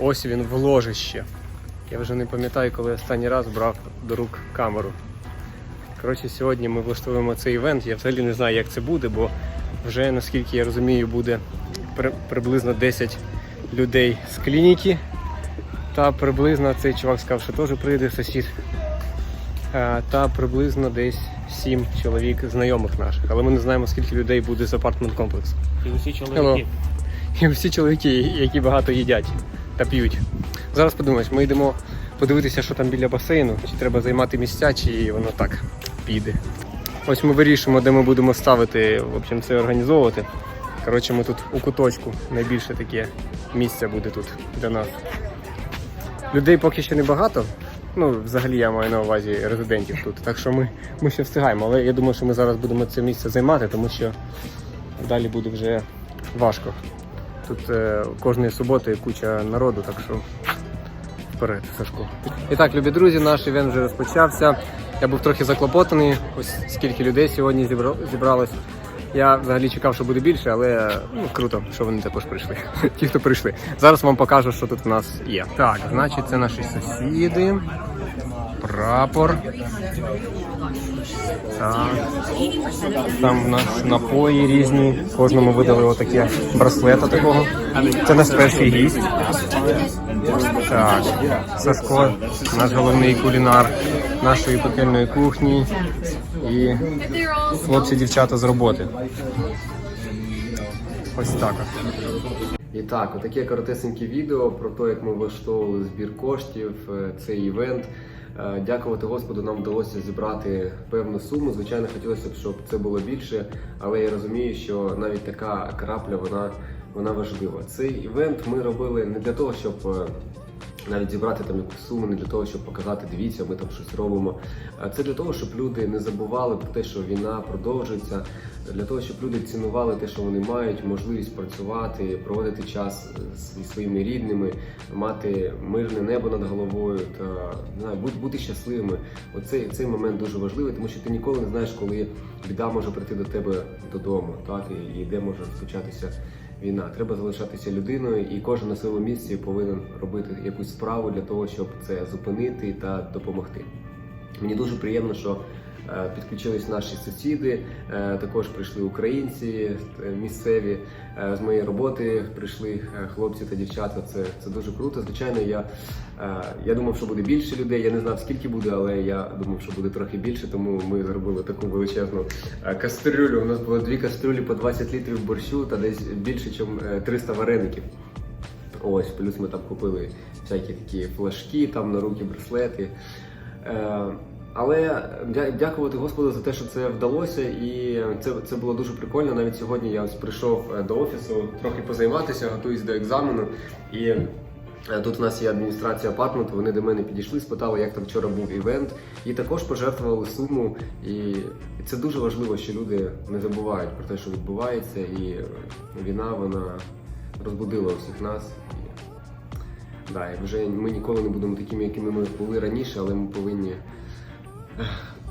Ось він в ложище. Я вже не пам'ятаю, коли останній раз брав до рук камеру. Коротше, сьогодні ми влаштуємо цей івент. Я взагалі не знаю, як це буде, бо вже, наскільки я розумію, буде при- приблизно 10 людей з клініки. Та приблизно цей чувак сказав, що теж прийде сусід. Е, Та приблизно десь 7 чоловік знайомих наших. Але ми не знаємо, скільки людей буде з апартмент комплексу. І усі чоловіки. І всі чоловіки, які багато їдять та п'ють. Зараз подумаєш, ми йдемо подивитися, що там біля басейну, чи треба займати місця, чи воно так піде. Ось ми вирішимо, де ми будемо ставити, в общем, це організовувати. Коротше, ми тут у куточку найбільше таке місце буде тут для нас. Людей поки що небагато. Ну, взагалі я маю на увазі резидентів тут. Так що ми, ми ще встигаємо. Але я думаю, що ми зараз будемо це місце займати, тому що далі буде вже важко. Тут е, кожної суботи куча народу, так що вперед, Сашко. І так, любі друзі, наш івент вже розпочався. Я був трохи заклопотаний. Ось скільки людей сьогодні зібралось. Я взагалі чекав, що буде більше, але ну, круто, що вони також прийшли. Ті, хто прийшли. Зараз вам покажу, що тут в нас є. Так, значить, це наші сусіди. Прапор. Так. Там в нас напої різні. Кожному видали отаке браслета такого. Це наш перший гість. Так, Сашко, наш головний кулінар нашої пекельної кухні. І хлопці, дівчата з роботи. Ось так. І так, отаке коротесеньке відео про те, як ми влаштовували збір коштів, е, цей івент. Е, Дякувати Господу, нам вдалося зібрати певну суму. Звичайно, хотілося б, щоб це було більше, але я розумію, що навіть така крапля вона, вона важлива. Цей івент ми робили не для того, щоб е, навіть зібрати там якусь суму, не для того, щоб показати, дивіться, ми там щось робимо. Це для того, щоб люди не забували про те, що війна продовжується, для того, щоб люди цінували те, що вони мають, можливість працювати, проводити час зі своїми рідними, мати мирне небо над головою та не знаю, бути щасливими. Оцей цей момент дуже важливий, тому що ти ніколи не знаєш, коли біда може прийти до тебе додому, так і, і де може розпочатися війна. Треба залишатися людиною, і кожен на своєму місці повинен робити якусь справу для того, щоб це зупинити та допомогти. Мені дуже приємно, що підключились наші сусіди. е, Також прийшли українці е, місцеві Е, з моєї роботи. Прийшли е, хлопці та дівчата. Це, це дуже круто. Звичайно, я, е, я думав, що буде більше людей. Я не знав скільки буде, але я думав, що буде трохи більше. Тому ми зробили таку величезну е, кастрюлю. У нас було дві кастрюлі по 20 літрів борщу та десь більше, ніж 300 вареників. Ось, плюс ми там купили всякі такі флажки, там на руки браслети. Але дякувати Господу за те, що це вдалося, і це, це було дуже прикольно. Навіть сьогодні я ось прийшов е, до офісу трохи позайматися, готуюсь до екзамену. І е, тут у нас є адміністрація апартменту. Вони до мене підійшли, спитали, як там вчора був івент, і також пожертвували суму. І, це дуже важливо, що люди не забувають про те, що відбувається, і війна вона розбудила усіх нас. Да, і вже ми ніколи не будемо такими, якими ми були раніше, але ми повинні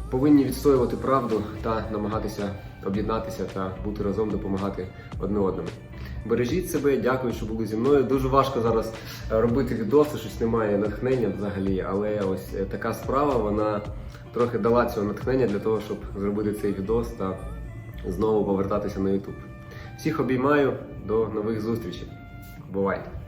повинні відстоювати правду та намагатися об'єднатися та бути разом, допомагати одне одному. Бережіть себе, дякую, що були зі мною. Дуже важко зараз е, робити відоси, щось немає натхнення взагалі, але ось е, така справа вона трохи дала цього натхнення для того, щоб зробити цей відос та знову повертатися на YouTube. Всіх обіймаю, до нових зустрічей. Бувайте!